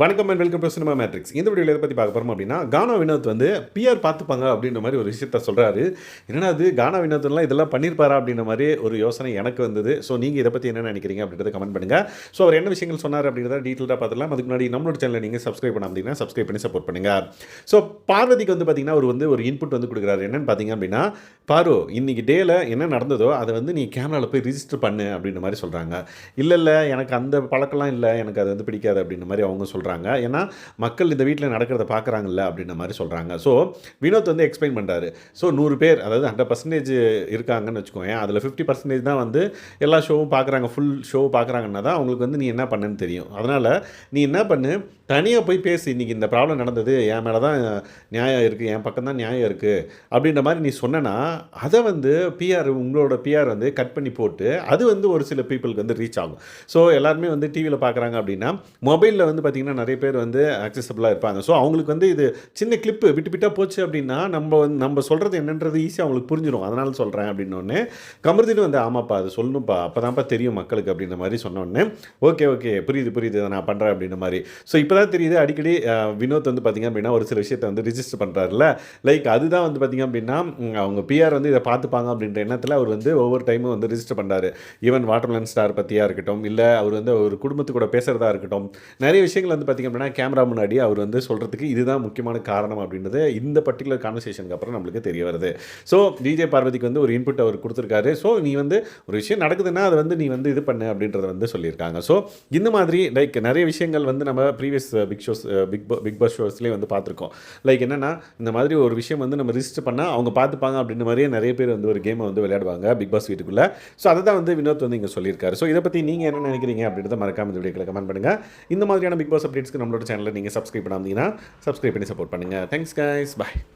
வணக்கம் and welcome to Cinema Matrix இந்த வீடியோவில் எதை பற்றி பார்க்க போகிறோம் அப்படின்னா கானா வினோத் வந்து பிஆர் பார்த்துப்பாங்க அப்படின்ற மாதிரி ஒரு விஷயத்த சொல்கிறாரு என்னென்னா அது கானா வினோத்லாம் இதெல்லாம் பண்ணியிருப்பாரா அப்படின்ற மாதிரி ஒரு யோசனை எனக்கு வந்தது. ஸோ நீங்கள் இதை பற்றி என்ன நினைக்கிறீங்க அப்படின்றத கமெண்ட் பண்ணுங்கள் ஸோ அவர் என்ன விஷயங்கள் சொன்னார் அப்படின்றத டீட்டெயிலாக பார்த்துலாம் அதுக்கு முன்னாடி நம்மளோட சேனலை நீங்கள் சப்ஸ்கிரைப் பண்ண அப்படின்னா சப்ஸ்கிரைப் பண்ணி சப்போர்ட் பண்ணுங்கள் ஸோ பார்வதிக்கு வந்து பார்த்தீங்கன்னா அவர் வந்து ஒரு இன்புட் வந்து கொடுக்குறாரு. என்னென்னு பார்த்தீங்க அப்படின்னா பாரு இன்றைக்கி டேயில் என்ன நடந்ததோ அதை வந்து நீ கேமராவில் போய் ரிஜிஸ்டர் பண்ணு அப்படின்ற மாதிரி சொல்கிறாங்க இல்லை இல்லை எனக்கு அந்த பழக்கம்லாம் இல்லை. எனக்கு அது வந்து பிடிக்காது அப்படின்ற மாதிரி அவங்க சொல்கிறாங்க ஏன்னா மக்கள் இந்த வீட்டில் நடக்கிறத பார்க்குறாங்கல்ல அப்படின்ற மாதிரி சொல்கிறாங்க ஸோ வினோத் வந்து எக்ஸ்பிளைன் பண்ணுறாரு ஸோ நூறு பேர் அதாவது ஹண்ட்ரட் பர்சன்டேஜ் இருக்காங்கன்னு வச்சுக்கோங்க அதில் ஃபிஃப்டி பர்சன்டேஜ் தான் வந்து எல்லா ஷோவும் பார்க்குறாங்க ஃபுல் ஷோ பார்க்குறாங்கன்னா தான் அவங்களுக்கு வந்து நீ என்ன பண்ணுன்னு தெரியும். அதனால் நீ என்ன பண்ணு? தனியாக போய் பேசு. இன்றைக்கி இந்த ப்ராப்ளம் நடந்தது. என் மேலே தான் நியாயம் இருக்குது என் பக்கம் தான் நியாயம் இருக்குது அப்படின்ற மாதிரி நீ சொன்னனா அதை வந்து பிஆர் உங்களோட பிஆர் வந்து கட் பண்ணி போட்டு அது வந்து ஒரு சில பீப்புளுக்கு வந்து ரீச் ஆகும். ஸோ எல்லாருமே வந்து டிவியில் பார்க்குறாங்க அப்படின்னா மொபைலில் வந்து பார்த்திங்கன்னா நிறைய பேர் வந்து அக்சசபிளாக இருப்பாங்க. ஸோ அவங்களுக்கு வந்து இது சின்ன கிளிப்பு விட்டு விட்டால் போச்சு அப்படின்னா நம்ம வந்து நம்ம சொல்கிறது என்னன்றது ஈஸியாக அவங்களுக்கு புரிஞ்சிடும் அதனால சொல்கிறேன் அப்படின்னோடனே கமருதீன் வந்து ஆமாப்பா அது சொல்லணும்ப்பா. அப்போ தான்ப்பா தெரியும் மக்களுக்கு அப்படின்ற மாதிரி சொன்னோடனே ஓகே ஓகே புரியுது புரியுது. இதை நான் பண்ணுறேன் அப்படின்ற மாதிரி. ஸோ இப்போ தான் தெரியுது அடிக்கடி வினோத் வந்து பார்த்திங்க அப்படின்னா ஒரு சில விஷயத்தை வந்து ரிஜிஸ்டர் பண்ணுறாருல லைக் அதுதான் வந்து பார்த்திங்க அப்படின்னா அவங்க பிஆர் வந்து இதை பார்த்துப்பாங்க அப்படின்ற எண்ணத்தில் அவர் வந்து ஒவ்வொரு டைமும் வந்து ரிஜிஸ்டர் பண்ணுறாரு ஈவன் வாட்டர்மேன் ஸ்டார் பற்றியாக இருக்கட்டும் இல்லை அவர் வந்து ஒரு குடும்பத்து கூட பேசுகிறதா இருக்கட்டும் நிறைய விஷயங்கள் வந்து பார்த்திங்க அப்படின்னா கேமரா முன்னாடி அவர் வந்து சொல்கிறதுக்கு இதுதான் முக்கியமான காரணம் அப்படின்றது இந்த பர்டிகுலர் கான்வர்சேஷனுக்கு அப்புறம் நம்மளுக்கு தெரிய வருது. ஸோ டிஜே பார்வதிக்கு வந்து ஒரு இன்புட் அவர் கொடுத்துருக்காரு. ஸோ நீ வந்து ஒரு விஷயம் நடக்குதுன்னா அதை வந்து நீ வந்து இது பண்ணு அப்படின்றத வந்து சொல்லியிருக்காங்க. ஸோ இந்த மாதிரி லைக் நிறைய விஷயங்கள் வந்து நம்ம previous big shows big big boss ஷோஸ்லேயே வந்து பார்த்துருக்கோம். லைக் என்னென்னா இந்த மாதிரி ஒரு விஷயம் வந்து நம்ம ரிஜிஸ்டர் பண்ணால் அவங்க பார்த்துப்பாங்க அப்படின்ற மாதிரியே நிறைய பேர் வந்து ஒரு கேமை வந்து விளையாடுவாங்க பிக் பாஸ் வீட்டுக்குள்ளே. ஸோ அதை தான் வந்து வினோத் வந்து இங்கே சொல்லியிருக்காரு. ஸோ இதை பற்றி நீங்கள் என்ன நினைக்கிறீங்க அப்படின்றத மறக்காம இந்த வீடியோக்களை கமெண்ட் பண்ணுங்கள் இந்த மாதிரியான பிக் பாஸ் அப்டேட்ஸ்க்கு நம்மளோட சேனலை நீங்கள் சப்ஸ்கிரைப் பண்ணாமீங்கன்னா சப்ஸ்கிரைப் பண்ணி சப்போர்ட் பண்ணுங்கள் தேங்க்ஸ் கைஸ் பை